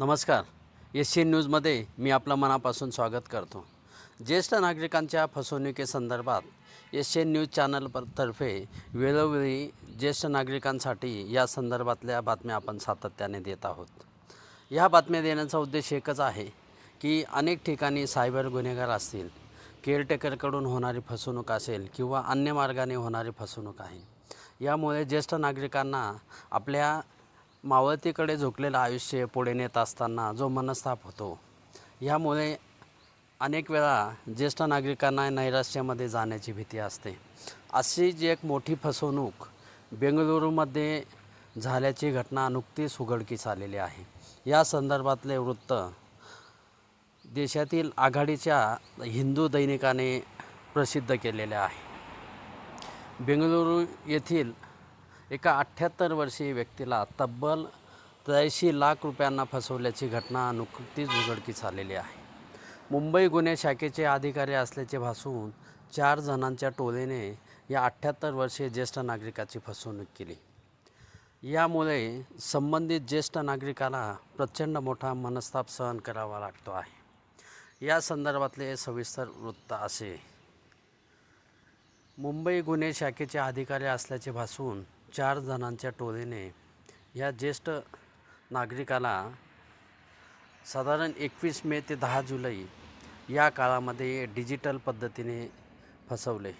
नमस्कार. S C न्यूजमध्ये मी आपलं मनापासून स्वागत करतो. ज्येष्ठ नागरिकांच्या फसवणुकीसंदर्भात एस सी न्यूज चॅनलतर्फे वेळोवेळी ज्येष्ठ नागरिकांसाठी या संदर्भातल्या बातम्या आपण सातत्याने देत आहोत. ह्या बातम्या देण्याचा उद्देश एकच आहे की अनेक ठिकाणी सायबर गुन्हेगार असतील केअरटेकरकडून होणारी फसवणूक असेल किंवा अन्य मार्गाने होणारी फसवणूक आहे. यामुळे ज्येष्ठ नागरिकांना आपल्या मावळतीकडे झुकलेलं आयुष्य पुढे नेत असताना जो मनस्ताप होतो यामुळे अनेक वेळा ज्येष्ठ नागरिकांना नैराश्यामध्ये जाण्याची भीती असते. अशी जी एक मोठी फसवणूक बेंगळुरूमध्ये झाल्याची घटना नुकतीच उघडकीस आलेली आहे. या संदर्भातले वृत्त देशातील आघाडीच्या हिंदू दैनिकाने प्रसिद्ध केलेले आहे. बेंगळुरू येथील एका अठ्ठ्याहत्तर वर्षीय व्यक्तीला तब्बल त्र्याऐंशी लाख रुपयांना फसवल्याची घटना नुकतीच उघडकीस आलेली आहे. मुंबई गुन्हे शाखेचे अधिकारी असल्याचे भासून चार जणांच्या टोळीने या अठ्ठ्याहत्तर वर्षीय ज्येष्ठ नागरिकाची फसवणूक केली. यामुळे संबंधित ज्येष्ठ नागरिकाला प्रचंड मोठा मनस्ताप सहन करावा लागतो आहे. या संदर्भातले सविस्तर वृत्त असे. मुंबई गुन्हे शाखेचे अधिकारी असल्याचे भासून चार जणांच्या टोळीने या ज्येष्ठ नागरिकाला साधारण एकवीस मे ते दहा जुलै या काळामध्ये डिजिटल पद्धतीने फसवले.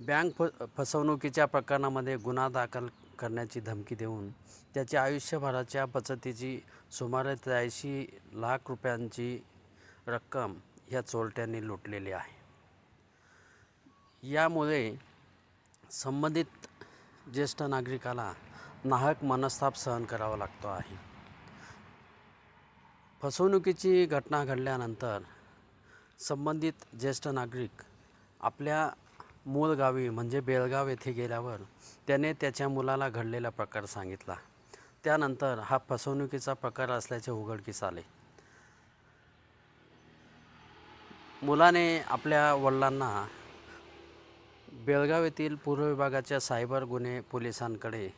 बँक फ फसवणुकीच्या प्रकरणामध्ये गुन्हा दाखल करण्याची धमकी देऊन त्याच्या आयुष्यभराच्या बचतीची सुमारे त्र्याऐंशी लाख रुपयांची रक्कम ह्या चोरट्यांनी लुटलेली आहे. यामुळे संबंधित ज्येष्ठ नागरिकाला नाहक मनस्ताप सहन करावा लागतो आहे. फसवणुकीची घटना घडल्यानंतर संबंधित ज्येष्ठ नागरिक आपल्या मूळ गावी म्हणजे बेळगाव येथे गेल्यावर त्याने त्याच्या मुलाला घडलेला प्रकार सांगितला. त्यानंतर हा फसवणुकीचा प्रकार असल्याचे उघडकीस आले. मुलाने आपल्या वडिलांना बेळगाव येथील पूर्व विभागाच्या सायबर गुन्हे पोलिसांकडे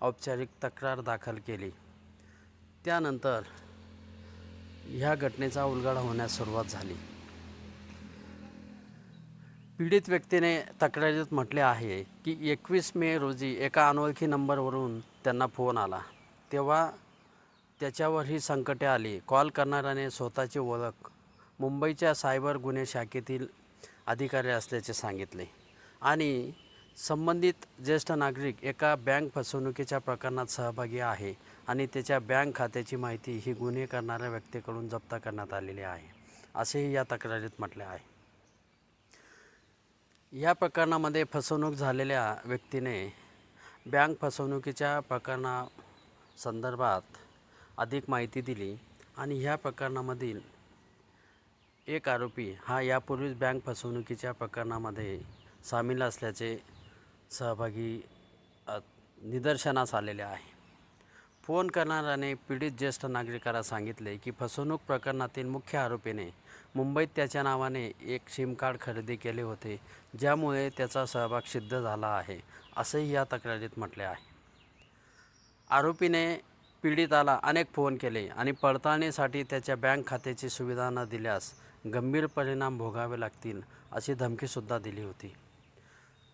औपचारिक तक्रार दाखल केली. त्यानंतर ह्या घटनेचा उलगडा होण्यास सुरुवात झाली. पीडित व्यक्तीने तक्रारीत म्हटले आहे की एकवीस मे रोजी एका अनोळखी नंबरवरून त्यांना फोन आला. तेव्हा त्याच्यावर ही संकटे आली. कॉल करणाऱ्याने स्वतःची ओळख मुंबईच्या सायबर गुन्हे शाखेतील अधिकारी असल्याचे सांगितले. आणि संबंधित ज्येष्ठ नागरिक एका बँक फसवणुकीच्या प्रकरणात सहभागी आहे आणि त्याच्या बँक खात्याची माहिती ही गुन्हे करणाऱ्या व्यक्तीकडून जप्त करण्यात आलेली आहे असेही या तक्रारीत म्हटले आहे. या प्रकरणामध्ये फसवणूक झालेल्या व्यक्तीने बँक फसवणुकीच्या प्रकरणा संदर्भात अधिक माहिती दिली आणि ह्या प्रकरणामधील एक आरोपी हा यापूर्वीच बँक फसवणुकीच्या प्रकरणामध्ये सामील असल्याचे सहभागी निदर्शनास आलेले आहे. फोन करणाऱ्याने पीडित ज्येष्ठ नागरिकाला सांगितले की फसवणूक प्रकरणातील मुख्य आरोपीने मुंबईत त्याच्या नावाने एक सिम कार्ड खरेदी केले होते ज्यामुळे त्याचा सहभाग सिद्ध झाला आहे असेही या तक्रारीत म्हटले आहे. आरोपीने पीडिताला अनेक फोन केले आणि पडताळणीसाठी त्याच्या बँक खात्याची सुविधा न दिल्यास गंभीर परिणाम भोगावे लागतील अशी धमकीसुद्धा दिली होती.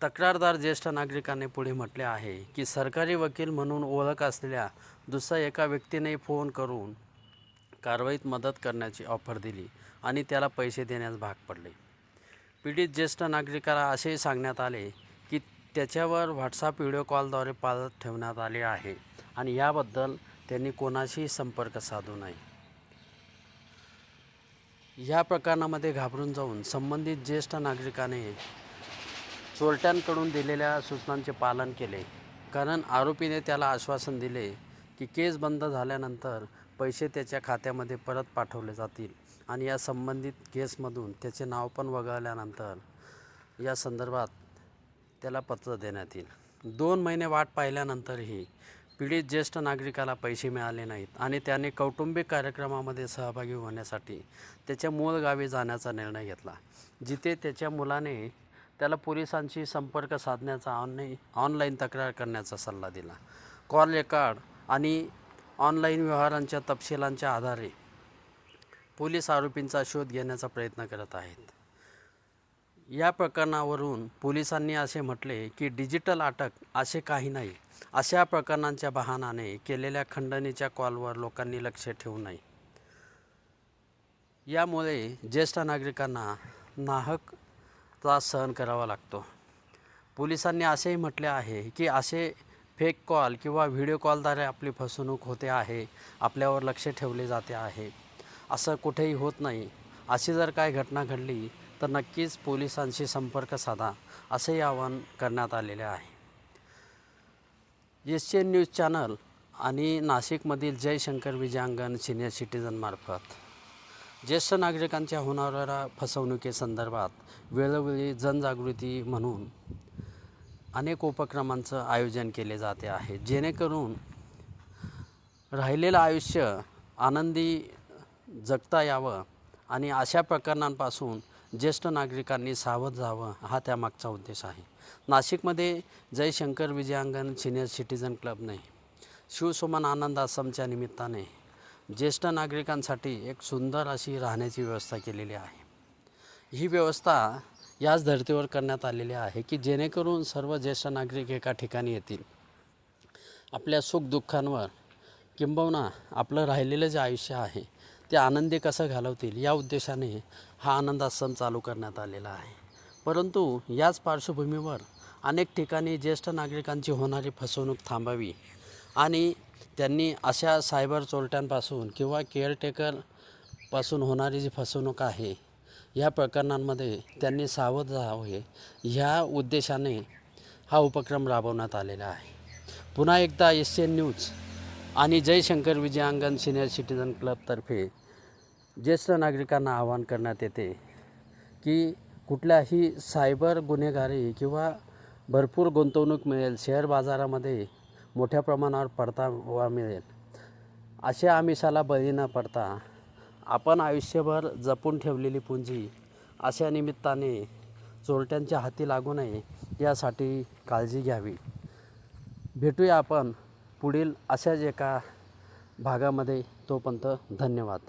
तक्रारदार ज्येष्ठ नागरिकाने पुढे म्हटले आहे की सरकारी वकील म्हणून ओळख असलेल्या दुसऱ्या एका व्यक्तीने फोन करून कारवाईत मदत करण्याची ऑफर दिली आणि त्याला पैसे देण्यास भाग पडले. पीडित ज्येष्ठ नागरिकाला असेही सांगण्यात आले की त्याच्यावर व्हॉट्सअप व्हिडिओ कॉलद्वारे पाळत ठेवण्यात आले आहे आणि याबद्दल त्यांनी कोणाशीही संपर्क साधू नये. या प्रकरणामध्ये घाबरून जाऊन संबंधित ज्येष्ठ नागरिकाने चोरट्यांकडून दिलेल्या सूचनांचे पालन केले. कारण आरोपीने त्याला आश्वासन दिले की केस बंद झाल्यानंतर पैसे त्याच्या खात्यामध्ये परत पाठवले जातील आणि या संबंधित केसमधून त्याचे नाव पण वगळल्यानंतर या संदर्भात त्याला पत्र देण्यात येईल. दोन महिने वाट पाहिल्यानंतरही पीडित ज्येष्ठ नागरिकाला पैसे मिळाले नाहीत आणि त्याने कौटुंबिक कार्यक्रमामध्ये सहभागी होण्यासाठी त्याच्या मूळ गावी जाण्याचा निर्णय घेतला जिथे त्याच्या मुलाने त्याला पोलिसांशी संपर्क साधण्याचा ऑनलाईन ऑनलाईन तक्रार करण्याचा सल्ला दिला. कॉल रेकॉर्ड आणि ऑनलाईन व्यवहारांच्या तपशिलांच्या आधारे पोलीस आरोपींचा शोध घेण्याचा प्रयत्न करत आहेत. या प्रकरणावरून पोलिसांनी असे म्हटले की डिजिटल अटक असे काही नाही. अशा प्रकरणांच्या बहाणाने केलेल्या खंडणीच्या कॉलवर लोकांनी लक्ष ठेवू नये. यामुळे ज्येष्ठ नागरिकांना नाहक त्रास सहन करावा लागतो. पोलिसांनी असेही म्हटले आहे की असे फेक कॉल किंवा व्हिडिओ कॉलद्वारे आपली फसवणूक होते आहे आपल्यावर लक्ष ठेवले जाते आहे. असं कुठेही होत नाही. अशी जर काय घटना घडली तर नक्कीच पोलिसांशी संपर्क साधा असेही आवाहन करण्यात आलेले आहे. एस एन न्यूज चॅनल आणि नाशिकमधील जयशंकर विजयांगण सिनियर सिटीजनमार्फत ज्येष्ठ नागरिकांच्या होणाऱ्या फसवणुकीसंदर्भात वेळोवेळी जनजागृती म्हणून अनेक उपक्रमांचं आयोजन केले जाते आहे. जेणेकरून राहिलेलं आयुष्य आनंदी जगता यावं आणि अशा प्रकरणांपासून ज्येष्ठ नागरिकांनी सावध जावं हा त्यामागचा उद्देश आहे. नाशिकमध्ये जयशंकर विजयांगण सिनियर सिटीजन क्लबने शिवसुमन आनंद आसमच्या निमित्ताने ज्येष्ठ नागरिकांसाठी एक सुंदर अशी राहण्याची व्यवस्था केलेली आहे. ही व्यवस्था याच धर्तीवर करण्यात आलेली आहे की जेणेकरून सर्व ज्येष्ठ नागरिक एका ठिकाणी येतील. आपल्या सुखदुःखांवर किंबहुना आपलं राहिलेलं जे आयुष्य आहे ते आनंदी कसं घालवतील या उद्देशाने हा आनंद आश्रम चालू करण्यात आलेला आहे. परंतु याच पार्श्वभूमीवर अनेक ठिकाणी ज्येष्ठ नागरिकांची होणारी फसवणूक थांबावी आणि त्यांनी अशा सायबर चोरट्यांपासून किंवा केअरटेकरपासून होणारी जी फसवणूक आहे या प्रकरणांमध्ये त्यांनी सावध राहावे ह्या उद्देशाने हा उपक्रम राबवण्यात आलेला आहे. पुन्हा एकदा एस एन न्यूज आणि जयशंकर विजयांगण सिनियर सिटीजन क्लबतर्फे ज्येष्ठ नागरिकांना आवाहन करण्यात येते की कुठल्याही सायबर गुन्हेगारी किंवा भरपूर गुंतवणूक मिळेल शेअर बाजारामध्ये मोठ्या प्रमाणावर परतावा मिळेल. अशा आमिषाला बळी न पडता आपण आयुष्यभर जपून ठेवलेली पुंजी अशा निमित्ताने चोरट्यांच्या हाती लागू नये यासाठी काळजी घ्यावी. भेटूया आपण पुढील अशाच एका भागामध्ये. तोपर्यंत धन्यवाद.